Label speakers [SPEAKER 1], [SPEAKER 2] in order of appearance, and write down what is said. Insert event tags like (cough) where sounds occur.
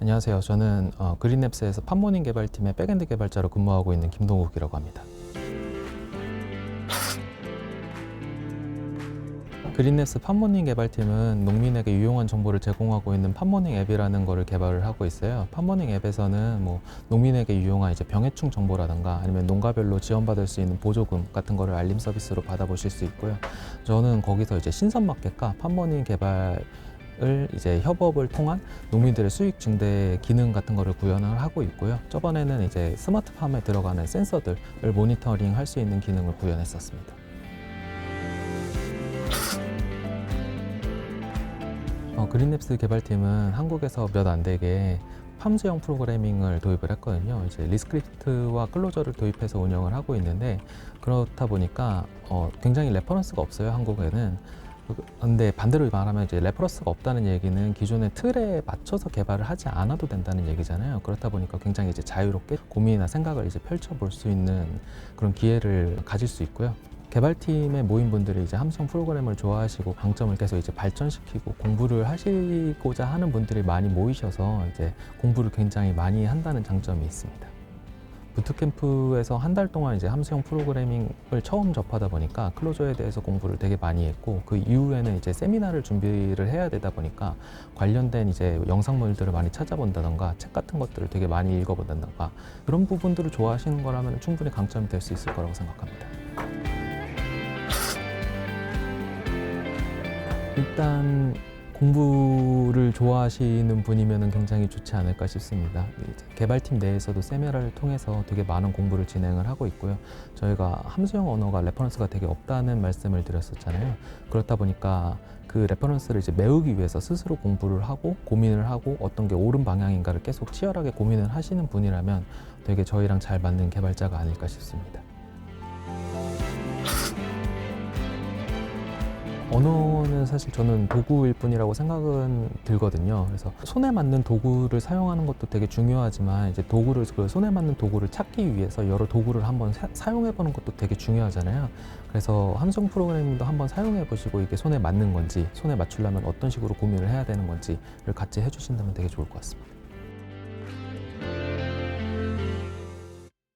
[SPEAKER 1] 안녕하세요. 저는 어, 그린앱스에서 팝모닝 개발팀의 백엔드 개발자로 근무하고 있는 김동욱이라고 합니다. (laughs) 그린앱스 팝모닝 개발팀은 농민에게 유용한 정보를 제공하고 있는 팝모닝 앱이라는 거를 개발을 하고 있어요. 팝모닝 앱에서는 뭐 농민에게 유용한 이제 병해충 정보라든가 아니면 농가별로 지원받을 수 있는 보조금 같은 거를 알림 서비스로 받아보실 수 있고요. 저는 거기서 이제 신선 마켓과 팝모닝 개발 을 이제 협업을 통한 농민들의 수익 증대 기능 같은 거를 구현을 하고 있고요. 저번에는 이제 스마트팜에 들어가는 센서들을 모니터링 할 수 있는 기능을 구현했었습니다. 어, 그린랩스 개발팀은 한국에서 몇 안 되게 팜즈형 프로그래밍을 도입을 했거든요. 이제 리스크립트와 클로저를 도입해서 운영을 하고 있는데 그렇다 보니까 어, 굉장히 레퍼런스가 없어요. 한국에는. 근데 반대로 말하면 이제 레퍼런스가 없다는 얘기는 기존의 틀에 맞춰서 개발을 하지 않아도 된다는 얘기잖아요. 그렇다 보니까 굉장히 이제 자유롭게 고민이나 생각을 이제 펼쳐볼 수 있는 그런 기회를 가질 수 있고요. 개발팀의 모임분들이 이제 함성 프로그램을 좋아하시고 강점을 계속 이제 발전시키고 공부를 하시고자 하는 분들이 많이 모이셔서 이제 공부를 굉장히 많이 한다는 장점이 있습니다. 부트캠프에서 한 달 동안 이제 함수형 프로그래밍을 처음 접하다 보니까 클로저에 대해서 공부를 되게 많이 했고 그 이후에는 이제 세미나를 준비를 해야 되다 보니까 관련된 이제 영상물들을 많이 찾아본다던가 책 같은 것들을 되게 많이 읽어본다던가 그런 부분들을 좋아하시는 거라면 충분히 강점이 될 수 있을 거라고 생각합니다. 일단 공부를 좋아하시는 분이면 굉장히 좋지 않을까 싶습니다. 개발팀 내에서도 세미나를 통해서 되게 많은 공부를 진행을 하고 있고요. 저희가 함수형 언어가 레퍼런스가 되게 없다는 말씀을 드렸었잖아요. 그렇다 보니까 그 레퍼런스를 이제 메우기 위해서 스스로 공부를 하고 고민을 하고 어떤 게 옳은 방향인가를 계속 치열하게 고민을 하시는 분이라면 되게 저희랑 잘 맞는 개발자가 아닐까 싶습니다. 언어는 사실 저는 도구일 뿐이라고 생각은 들거든요. 그래서 손에 맞는 도구를 사용하는 것도 되게 중요하지만 이제 도구를 그 손에 맞는 도구를 찾기 위해서 여러 도구를 한번 사, 용해 보는 것도 되게 중요하잖아요. 그래서 함성 프로그래밍도 한번 사용해 보시고 이게 손에 맞는 건지 손에 맞추려면 어떤 식으로 고민을 해야 되는 건지를 같이 해주신다면 되게 좋을 것 같습니다.